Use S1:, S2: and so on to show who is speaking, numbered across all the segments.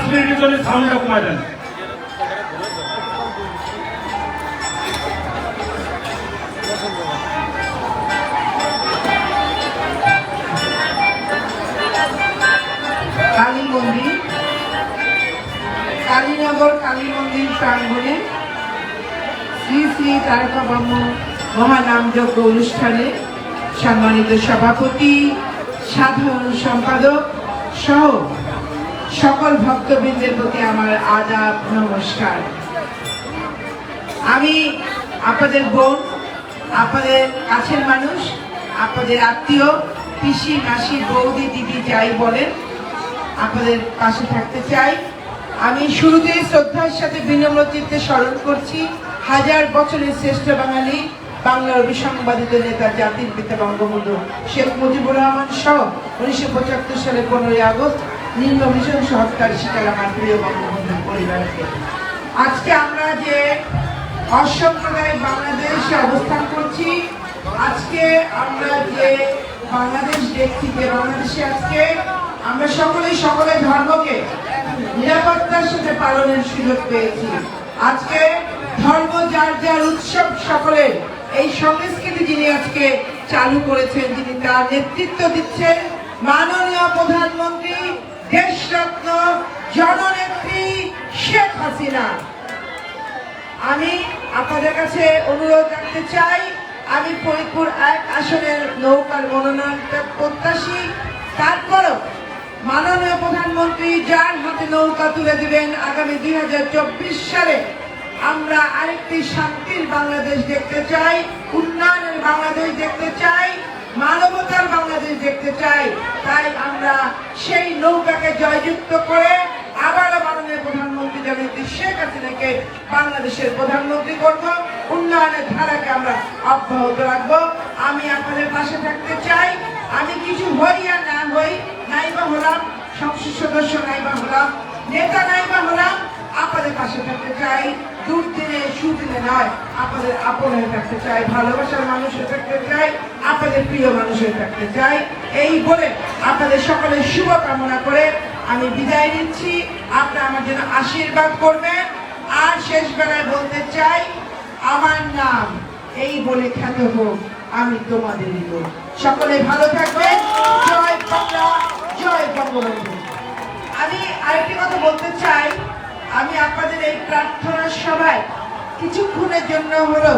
S1: পাঁচ মিনিটের জন্য সাউন্ডটা কমায় দেন
S2: কালী মন্দির। কালীনগর, কালী মন্দির, প্রাঙ্গণে শ্রী শ্রী তারকা ব্রহ্ম মহানামযজ্ঞ অনুষ্ঠানে সম্মানিত সভাপতি, সাধারণ সম্পাদক সহ সকল ভক্তবৃন্দের প্রতি আমার আদাব, নমস্কার। আমি আপনাদের বোন, আপনাদের কাছের মানুষ, আপনাদের আত্মীয়, পিসি, মাসি, বৌদি, দিদি, যাই বলেন, আপনাদের পাশে থাকতে চাই। আমি শুরুতেই শ্রদ্ধার সাথে বিনম্র চিত্তে স্মরণ করছি, হাজার বছরের শ্রেষ্ঠ বাঙালি, বাংলার অভিসংবাদিত নেতা, জাতির পিতা, বঙ্গবন্ধু শেখ মুজিবুর রহমান সহ উনিশশো পঁচাত্তর সালে পনেরোই আগস্ট নিম্ন ভীষণ সহকারী শিকার আমার প্রিয় বঙ্গবন্ধুর পরিবারকে। আজকে আমরা যে অসাম্প্রদায়িক বাংলাদেশে অবস্থান করছি, আজকে আমরা যে বাংলাদেশ দেখছি, যে বাংলাদেশে আজকে আমরা সকলেই সকলের ধর্মকে নিরাপত্তার সাথে পালনের সুযোগ পেয়েছি। আজকে ধর্ম যার যার উৎসব সকলের, এই সংস্কৃতি যিনি আজকে চালু করেছেন, যিনি তার নেতৃত্ব দিচ্ছেন, মাননীয় প্রধানমন্ত্রী দেশরত্ন জননেত্রী শেখ হাসিনা। আমি আপনাদের কাছে অনুরোধ রাখতে চাই, আমি ফরিদপুর এক আসনের নৌকার মনোনয়ন প্রত্যাশী। তারপরও মাননীয় প্রধানমন্ত্রী যার হাতে নৌকা তুলে দিবেন আগামী দুই হাজার চব্বিশ সালে, আমরা আরেকটি শান্তির বাংলাদেশ দেখতে চাই, উন্নয়নের বাংলাদেশ দেখতে চাই। মানবতার বাংলাদেশ দেখতে চাই। তাই আমরা সেই নৌকাকে জয়যুক্ত করে আবারও মাননীয় প্রধানমন্ত্রী জননেত্রী শেখ হাসিনাকে বাংলাদেশের প্রধানমন্ত্রী করব। উন্নয়নের ধারাকে আমরা অব্যাহত রাখব। আমি আপনাদের পাশে থাকতে চাই। আমি কিছু হই আর না হই, নাইবা হলাম, সংসদ সদস্য নাইবা হলাম, নেতা নাইবা হলাম, আপনাদের পাশে থাকতে চাই। দুর্দিনে, সুদিনে নয়, আপনাদের আপন হয়ে থাকতে চাই, ভালোবাসার মানুষ হয়ে থাকতে চাই। আপনাদের প্রিয় মানুষ হয়ে থাকতে চাই এই বলে আপনাদের সকলের শুভ কামনা করে আমি বিদায় নিচ্ছি। আপনারা আমার জন্য আশীর্বাদ করবেন। আর শেষ বেলায় বলতে চাই, আমার নাম এই বলে খ্যাত হোক, আমি তোমাদের সকলে ভালো থাকবেন। জয় বাংলা, জয় বঙ্গবন্ধু। আমি আরেকটি কথা বলতে চাই। আমি আপনাদের এই প্রার্থনা সভায় কিছুক্ষণের জন্য হলো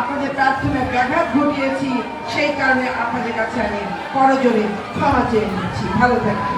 S2: আপনাদের প্রার্থনার ব্যাঘাত ঘটিয়েছি, সেই কারণে আপনাদের কাছে আমি পরজনে ক্ষমা চেয়ে নিচ্ছি। ভালো থাকবেন।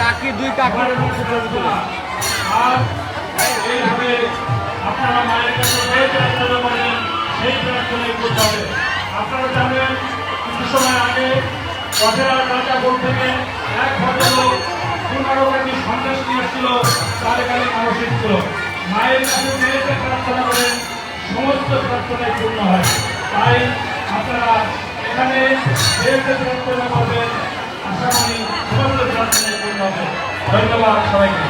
S3: কাকি দুই কাকি।
S1: আর এইভাবে আপনারা মায়ের কাছে যে প্রার্থনা করেন সেই প্রার্থনাই করতে হবে আপনারা জানেন কিছু সময় আগে পটেরা রাজাপুর থেকে এক ভদ্রলোক পনেরো কেজি সন্দেশ নিয়ে এসেছিল তার এখানে মানসিক ছিল। মায়ের কাছে যে প্রার্থনা করেন সমস্ত প্রার্থনাই পূর্ণ হয়। তাই আপনারা এখানে যে প্রার্থনা করবেন আশা করি ধন্যবাদ সবাইকে।